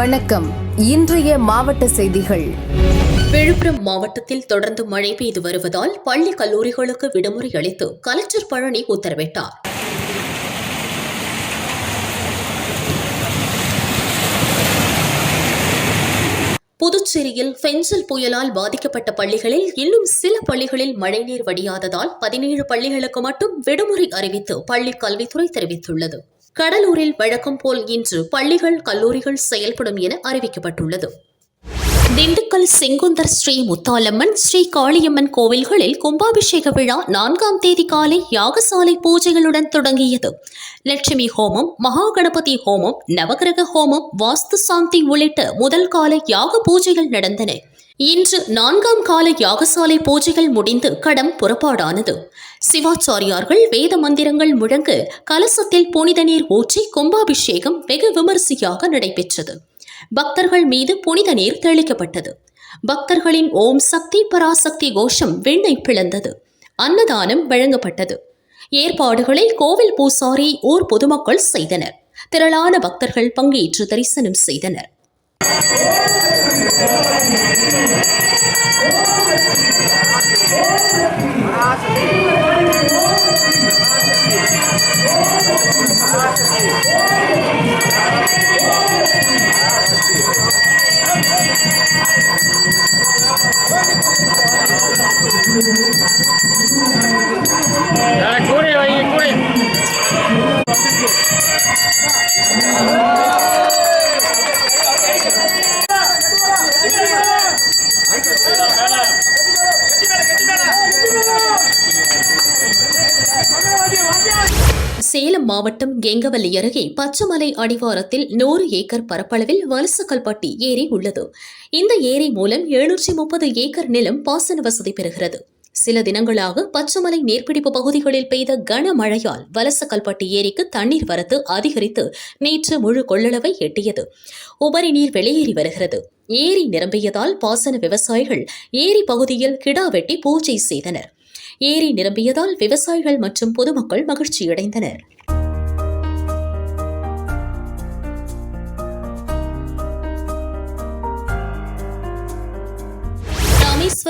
வணக்கம். இன்றைய மாவட்ட செய்திகள். விழுப்புரம் மாவட்டத்தில் தொடர்ந்து மழை பெய்து வருவதால் பள்ளி கல்லூரிகளுக்கு விடுமுறை அளித்து கலெக்டர் பழனி உத்தரவிட்டார். புதுச்சேரியில் ஃபெஞ்சல் புயலால் பாதிக்கப்பட்ட பள்ளிகளில் இன்னும் சில பள்ளிகளில் மழைநீர் வடியாததால் பதினேழு பள்ளிகளுக்கு மட்டும் விடுமுறை அறிவித்து பள்ளிக் கல்வித்துறை தெரிவித்துள்ளது. கடலூரில் வழக்கம் போல் இன்று பள்ளிகள் கல்லூரிகள் செயல்படும் என அறிவிக்கப்பட்டுள்ளது. திண்டுக்கல் செங்குந்தர் ஸ்ரீ முத்தாலம்மன் ஸ்ரீ காளியம்மன் கோவில்களில் கும்பாபிஷேக விழா நான்காம் தேதி காலை யாகசாலை பூஜைகளுடன் தொடங்கியது. லட்சுமி ஹோமம் மகா கணபதி ஹோமம் நவகிரக ஹோமம் வாஸ்து சாந்தி உள்ளிட்ட முதல் கால யாக பூஜைகள் நடந்தன. இன்று நான்காம் கால யாகசாலை பூஜைகள் முடிந்து கடம் புறப்பாடானது. சிவாச்சாரியார்கள் வேத மந்திரங்கள் முழங்க கலசத்தில் புனித நீர் ஊற்றி கும்பாபிஷேகம் வெகு விமரிசையாக நடைபெற்றது. பக்தர்கள் மீது புனித நீர் தெளிக்கப்பட்டது. பக்தர்களின் ஓம் சக்தி பராசக்தி கோஷம் விண்ணை பிளந்தது. அன்னதானம் வழங்கப்பட்டது. ஏற்பாடுகளை கோவில் பூசாரி ஊர் பொதுமக்கள் செய்தனர். திரளான பக்தர்கள் பங்கேற்று தரிசனம் செய்தனர். கூடை வை கூடை சேலம் மாவட்டம் கெங்கவல்லி அருகே பச்சைமலை அடிவாரத்தில் நூறு ஏக்கர் பரப்பளவில் வலசக்கல்பட்டி ஏரி உள்ளது. இந்த ஏரி மூலம் எழுநூற்றி முப்பது ஏக்கர் நிலம் பாசன வசதி பெறுகிறது. சில தினங்களாக பச்சைமலை நீர்பிடிப்பு பகுதிகளில் பெய்த கனமழையால் வலசக்கல்பட்டி ஏரிக்கு தண்ணீர் வரத்து அதிகரித்து நேற்று முழு கொள்ளளவை எட்டியது. உபரி நீர் வெளியேறி வருகிறது. ஏரி நிரம்பியதால் பாசன விவசாயிகள் ஏரி பகுதியில் கிடா வெட்டி பூஜை செய்தனர். ஏரி நிரம்பியதால் விவசாயிகள் மற்றும் பொதுமக்கள் மகிழ்ச்சியடைந்தனர்.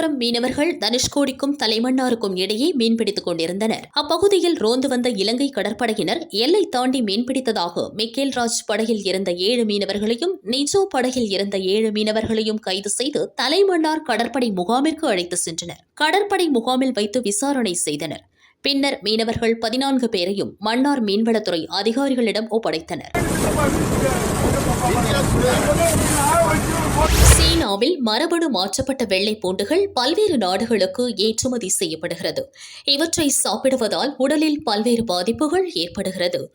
ராமேஸ்வரம் மீனவர்கள் தனுஷ்கோடிக்கும் தலைமன்னாருக்கும் இடையே மீன்பிடித்துக் கொண்டிருந்தனர். அப்பகுதியில் ரோந்து வந்த இலங்கை கடற்படையினர் எல்லை தாண்டி மீன்பிடித்ததாக மிக்கேல் ராஜ் படகில் இருந்த ஏழு மீனவர்களையும் நிஜோ படகில் இருந்த ஏழு மீனவர்களையும் கைது செய்து தலைமன்னார் கடற்படை முகாமிற்கு அழைத்து சென்றனர். கடற்படை முகாமில் வைத்து விசாரணை செய்தனர். பின்னர் மீனவர்கள் பதினான்கு பேரையும் மன்னார் மீன்வளத்துறை அதிகாரிகளிடம் ஒப்படைத்தனர். சீனாவில் மரபணு மாற்றப்பட்ட வெள்ளை பூண்டுகள் பல்வேறு நாடுகளுக்கு ஏற்றுமதி செய்யப்படுகிறது. இவற்றை சாப்பிடுவதால் உடலில் பல்வேறு பாதிப்புகள் ஏற்படுகிறது.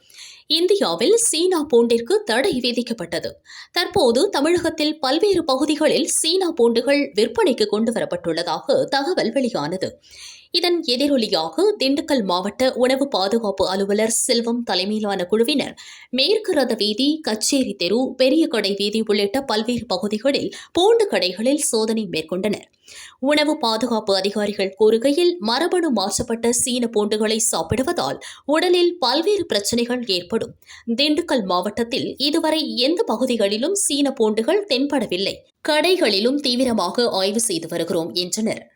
இந்தியாவில் சீனா பூண்டிற்கு தடை விதிக்கப்பட்டது. தற்போது தமிழகத்தில் பல்வேறு பகுதிகளில் சீனா பூண்டுகள் விற்பனைக்கு கொண்டு வரப்பட்டுள்ளதாக தகவல் வெளியானது. இதன் எதிரொலியாக திண்டுக்கல் மாவட்ட உணவு பாதுகாப்பு அலுவலர் செல்வம் தலைமையிலான குழுவினர் மேற்கு ரத வீதி கச்சேரி தெரு பெரிய கடை வீதி உள்ளிட்ட பல்வேறு பகுதிகளில் பூண்டு கடைகளில் சோதனை மேற்கொண்டனர். உணவு பாதுகாப்பு அதிகாரிகள் கூறுகையில் மரபணு மாற்றப்பட்ட சீன பூண்டுகளை சாப்பிடுவதால் உடலில் பல்வேறு பிரச்சனைகள் ஏற்படும். திண்டுக்கல் மாவட்டத்தில் இதுவரை எந்த பகுதிகளிலும் சீன பூண்டுகள் தென்படவில்லை. கடைகளிலும் தீவிரமாக ஆய்வு செய்து வருகிறோம் என்றனர்.